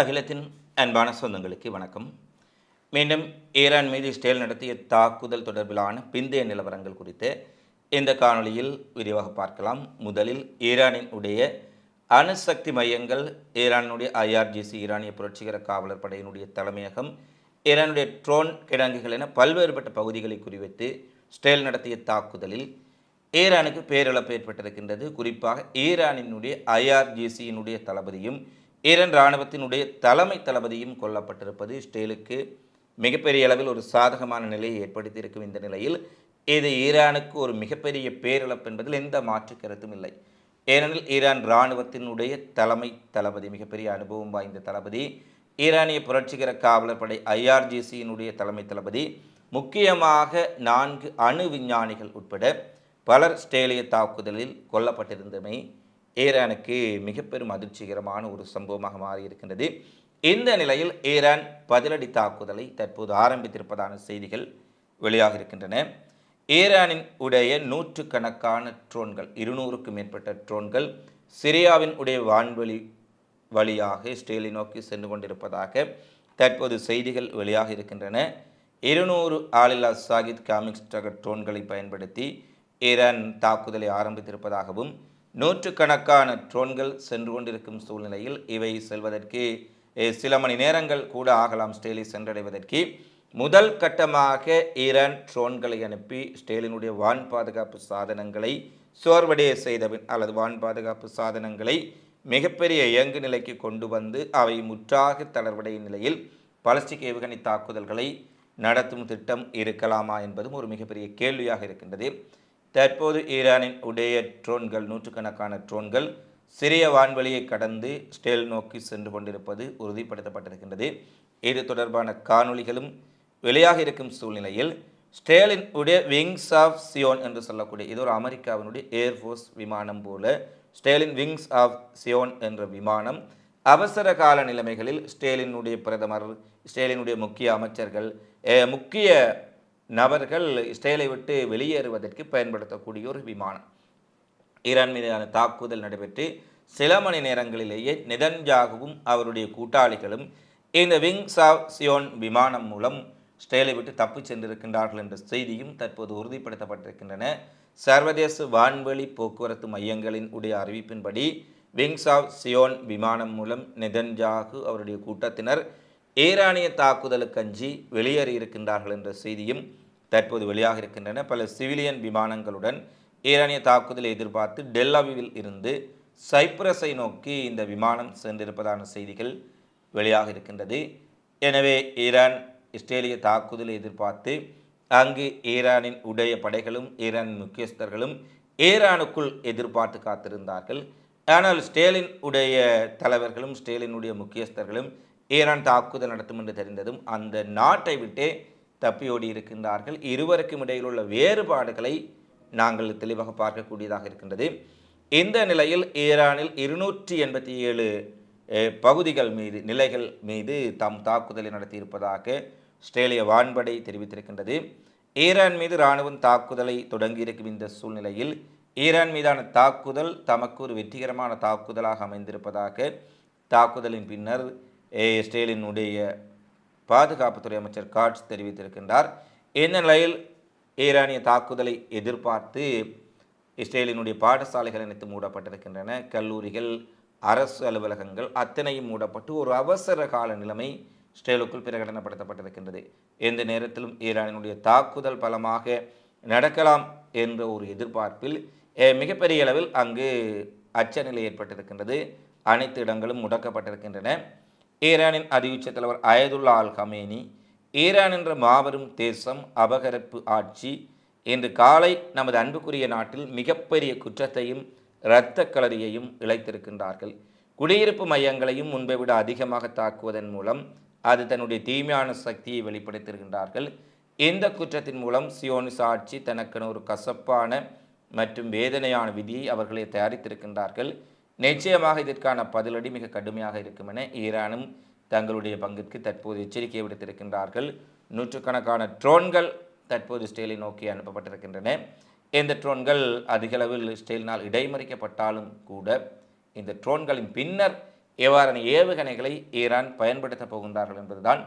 அகிலத்தின் அன்பான சொந்தங்களுக்கு வணக்கம். மீண்டும் ஈரான் மீது இஸ்ரேல் நடத்திய தாக்குதல் தொடர்பிலான பிந்தைய நிலவரங்கள் குறித்து இந்த காணொளியில் விரிவாக பார்க்கலாம். முதலில் ஈரானின் உடைய அணுசக்தி மையங்கள் ஈரானுடைய ஐஆர்ஜிசி ஈரானிய புரட்சிகர காவலர் படையினுடைய தலைமையகம் ஈரானுடைய ட்ரோன் கிடங்குகள் என பல்வேறுபட்ட பகுதிகளை குறிவைத்து இஸ்ரேல் நடத்திய தாக்குதலில் ஈரானுக்கு பேரிழப்பு ஏற்பட்டிருக்கின்றது. குறிப்பாக ஈரானினுடைய ஐஆர்ஜிசியினுடைய தளபதியும் ஈரான் இராணுவத்தினுடைய தலைமை தளபதியும் கொல்லப்பட்டிருப்பது இஸ்ரேலுக்கு மிகப்பெரிய அளவில் ஒரு சாதகமான நிலையை ஏற்படுத்தியிருக்கும் இந்த நிலையில் இது ஈரானுக்கு ஒரு மிகப்பெரிய பேரிழப்பு என்பதில் எந்த மாற்று கருத்தும் இல்லை. ஏனெனில் ஈரான் இராணுவத்தினுடைய தலைமை தளபதி மிகப்பெரிய அனுபவம் வாய்ந்த தளபதி ஈரானிய புரட்சிகர காவலர் படை ஐஆர்ஜிசியினுடைய தலைமை தளபதி முக்கியமாக நான்கு அணு விஞ்ஞானிகள் உட்பட பலர் ஸ்டேலிய தாக்குதலில் கொல்லப்பட்டிருந்தமை ஈரானுக்கு மிக பெரும் அதிர்ச்சிகரமான ஒரு சம்பவமாக மாறியிருக்கின்றது. இந்த நிலையில் ஈரான் பதிலடி தாக்குதலை தற்போது ஆரம்பித்திருப்பதான செய்திகள் வெளியாக இருக்கின்றன. ஈரானின் உடைய நூற்றுக்கணக்கான ட்ரோன்கள் இருநூறுக்கும் மேற்பட்ட ட்ரோன்கள் சிரியாவின் உடைய வான்வெளி வழியாக இஸ்ரேலை நோக்கி சென்று கொண்டிருப்பதாக தற்போது செய்திகள் வெளியாக இருக்கின்றன. இருநூறு ஆளில்லா சாகித் காமிக்ஸ் டகர் ட்ரோன்களை பயன்படுத்தி ஈரான் தாக்குதலை ஆரம்பித்திருப்பதாகவும் நூற்றுக்கணக்கான ட்ரோன்கள் சென்று கொண்டிருக்கும் சூழ்நிலையில் இவை செல்வதற்கு சில மணி நேரங்கள் கூட ஆகலாம் ஸ்டேலை சென்றடைவதற்கு. முதல் கட்டமாக ஈரான் ட்ரோன்களை அனுப்பி ஸ்டேலினுடைய வான் பாதுகாப்பு சாதனங்களை சோர்வடைய செய்தபின் அல்லது வான் பாதுகாப்பு சாதனங்களை மிகப்பெரிய இயங்கு நிலைக்கு கொண்டு வந்து அவை முற்றாக தளர்வடைய நிலையில் பலஸ்டிக் ஏவுகணை தாக்குதல்களை நடத்தும் திட்டம் இருக்கலாமா என்பதும் ஒரு மிகப்பெரிய கேள்வியாக இருக்கின்றது. தற்போது ஈரானின் உடைய ட்ரோன்கள் நூற்றுக்கணக்கான ட்ரோன்கள் சிறிய வான்வெளியை கடந்து ஸ்டேல் நோக்கி சென்று கொண்டிருப்பது உறுதிப்படுத்தப்பட்டிருக்கின்றது. இது தொடர்பான காணொளிகளும் வெளியாக இருக்கும் சூழ்நிலையில் ஸ்டேலின் உடைய விங்ஸ் ஆஃப் சியோன் என்று சொல்லக்கூடிய இது ஒரு அமெரிக்காவினுடைய ஏர்ஃபோர்ஸ் விமானம் போல ஸ்டேலின் விங்ஸ் ஆஃப் சியோன் என்ற விமானம் அவசர கால நிலைமைகளில் ஸ்டேலினுடைய பிரதமர் ஸ்டேலினுடைய முக்கிய அமைச்சர்கள் முக்கிய நபர்கள் இஸ்ரேலை விட்டு வெளியேறுவதற்கு பயன்படுத்தக்கூடிய ஒரு விமானம். ஈரான் மீதான தாக்குதல் நடைபெற்று சில மணி நேரங்களிலேயே நிதன்ஜாகவும் அவருடைய கூட்டாளிகளும் இந்த விங்ஸ் ஆஃப் சியோன் விமானம் மூலம் இஸ்ரேலை விட்டு தப்பிச் சென்றிருக்கின்றார்கள் என்ற செய்தியும் தற்போது உறுதிப்படுத்தப்பட்டிருக்கின்றன. சர்வதேச வான்வெளி போக்குவரத்து மையங்களின் உடைய அறிவிப்பின்படி விங்ஸ் ஆஃப் சியோன் விமானம் மூலம் நெதன்ஜாகு அவருடைய கூட்டத்தினர் ஈரானிய தாக்குதலுக்கு அஞ்சி வெளியேறியிருக்கின்றார்கள் என்ற செய்தியும் தற்போது வெளியாக இருக்கின்றன. பல சிவிலியன் விமானங்களுடன் ஈரானிய தாக்குதலை எதிர்பார்த்து டெல்லாவிவில் இருந்து சைப்ரஸை நோக்கி இந்த விமானம் சென்றிருப்பதான செய்திகள் வெளியாக இருக்கின்றது. எனவே ஈரான் இஸ்ரேலிய தாக்குதலை எதிர்பார்த்து அங்கு ஈரானின் உடைய படைகளும் ஈரானின் முக்கியஸ்தர்களும் ஈரானுக்குள் எதிர்பார்த்து காத்திருந்தார்கள். ஆனால் ஸ்டேலின் உடைய தலைவர்களும் ஸ்டேலினுடைய முக்கியஸ்தர்களும் ஈரான் தாக்குதல் நடத்தும் என்று தெரிந்ததும் அந்த நாட்டை விட்டே தப்பியோடி இருக்கின்றார்கள். இருவருக்கும் இடையில் உள்ள வேறுபாடுகளை நாங்கள் தெளிவாக பார்க்கக்கூடியதாக இருக்கின்றது. இந்த நிலையில் ஈரானில் இருநூற்றி எண்பத்தி ஏழு பகுதிகள் மீது நிலைகள் மீது தாம் தாக்குதலை நடத்தியிருப்பதாக ஆஸ்திரேலிய வான்படை தெரிவித்திருக்கின்றது. ஈரான் மீது இராணுவம் தாக்குதலை தொடங்கியிருக்கும் இந்த சூழ்நிலையில் ஈரான் மீதான தாக்குதல் தமக்கு ஒரு வெற்றிகரமான தாக்குதலாக அமைந்திருப்பதாக தாக்குதலின் பின்னர் அஹ், ஸ்டேலினுடைய பாதுகாப்புத்துறை அமைச்சர் காட்ஸ் தெரிவித்திருக்கின்றார். இந்த நிலையில் ஈரானிய தாக்குதலை எதிர்பார்த்து இஸ்ரேலினுடைய பாடசாலைகள் அனைத்து மூடப்பட்டிருக்கின்றன. கல்லூரிகள் அரசு அலுவலகங்கள் அத்தனையும் மூடப்பட்டு ஒரு அவசர கால நிலைமை இஸ்ரேலுக்குள் பிரகடனப்படுத்தப்பட்டிருக்கின்றது. எந்த நேரத்திலும் ஈரானினுடைய தாக்குதல் பலமாக நடக்கலாம் என்ற ஒரு எதிர்பார்ப்பில் மிகப்பெரிய அளவில் அங்கு அச்சநிலை ஏற்பட்டிருக்கின்றது. அனைத்து இடங்களும் முடக்கப்பட்டிருக்கின்றன. ஈரானின் அறிவுச்ச தலைவர் அயதுல்லா அல் ஹமேனி ஈரான் என்ற மாபெரும் தேசம் அபகரிப்பு ஆட்சி இன்று காலை நமது அன்புக்குரிய நாட்டில் மிகப்பெரிய குற்றத்தையும் இரத்த கலரியையும் இழைத்திருக்கின்றார்கள். குடியிருப்பு மையங்களையும் முன்பை விட அதிகமாக தாக்குவதன் மூலம் அது தன்னுடைய தீமையான சக்தியை வெளிப்படுத்தியிருக்கின்றார்கள். இந்த குற்றத்தின் மூலம் சியோனிஸ் ஆட்சி தனக்கென ஒரு கசப்பான மற்றும் வேதனையான விதியை அவர்களே தயாரித்திருக்கின்றார்கள். நிச்சயமாக இதற்கான பதிலடி மிக கடுமையாக இருக்கும் என ஈரானும் தங்களுடைய பங்கிற்கு தற்போது எச்சரிக்கை விடுத்திருக்கின்றார்கள். நூற்றுக்கணக்கான ட்ரோன்கள் தற்போது இஸ்ரேலை நோக்கி அனுப்பப்பட்டிருக்கின்றன. இந்த ட்ரோன்கள் அதிகளவில் இஸ்ரேலினால் இடைமறிக்கப்பட்டாலும் கூட இந்த ட்ரோன்களின் பின்னர் எவ்வாறான ஏவுகணைகளை ஈரான் பயன்படுத்தப் போகின்றார்கள் என்பதுதான்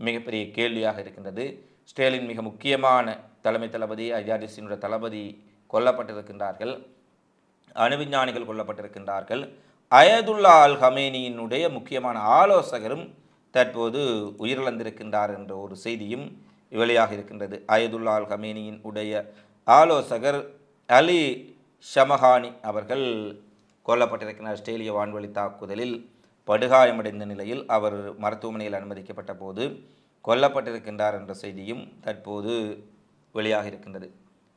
மிகப்பெரிய கேள்வியாக இருக்கின்றது. ஸ்டேலின் மிக முக்கியமான தலைமை தளபதி ஐஆர்டிசியினுடைய தளபதி கொல்லப்பட்டிருக்கின்றார்கள். அணுவிஞ்ஞானிகள் கொல்லப்பட்டிருக்கின்றார்கள். அயதுல்லா அல் ஹமேனியினுடைய முக்கியமான ஆலோசகரும் தற்போது உயிரிழந்திருக்கின்றார் என்ற ஒரு செய்தியும் வெளியாக இருக்கின்றது. அயதுல்லா அல் ஹமேனியின் உடைய ஆலோசகர் அலி ஷமஹானி அவர்கள் கொல்லப்பட்டிருக்கிறார் ஆஸ்திரேலிய வான்வழி தாக்குதலில் படுகாயமடைந்த நிலையில் அவர் மருத்துவமனையில் அனுமதிக்கப்பட்ட போது கொல்லப்பட்டிருக்கின்றார் என்ற செய்தியும் தற்போது வெளியாக இருக்கின்றது.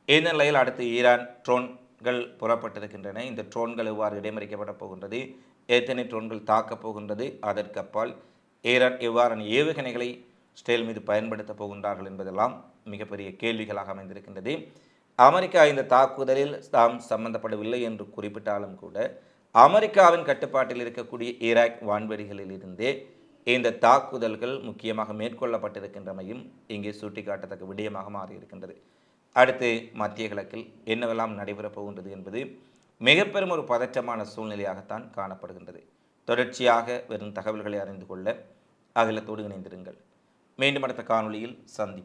இந்த நிலையில் அடுத்து ஈரான் ட்ரோன் ட்ரோன்கள் புறப்பட்டிருக்கின்றன. இந்த ட்ரோன்கள் எவ்வாறு இடைமறிக்கப்பட போகின்றது? எத்தனை ட்ரோன்கள் தாக்கப் போகின்றது? அதற்கு அப்பால் ஈரான் எவ்வாறான ஏவுகணைகளை ஸ்டேல் மீது பயன்படுத்தப் போகின்றார்கள் என்பதெல்லாம் மிகப்பெரிய கேள்விகளாக அமைந்திருக்கின்றது. அமெரிக்கா இந்த தாக்குதலில் தாம் சம்பந்தப்படவில்லை என்று குறிப்பிட்டாலும் கூட அமெரிக்காவின் கட்டுப்பாட்டில் இருக்கக்கூடிய ஈராக் வான்வெளிகளில் இருந்தே இந்த தாக்குதல்கள் முக்கியமாக மேற்கொள்ளப்பட்டிருக்கின்றமையும் இங்கே சுட்டிக்காட்டத்தக்க விடயமாக மாறியிருக்கின்றது. அடுத்து மத்திய கிழக்கில் என்னவெல்லாம் நடைபெறப் போகின்றது என்பது மிக பெரும் ஒரு பதற்றமான சூழ்நிலையாகத்தான் காணப்படுகின்றது. தொடர்ச்சியாக வெறும் தகவல்களை அறிந்து கொள்ள அகிலத்தோடு இணைந்திருங்கள். மீண்டும் அடுத்த காணொளியில் சந்திப்போம்.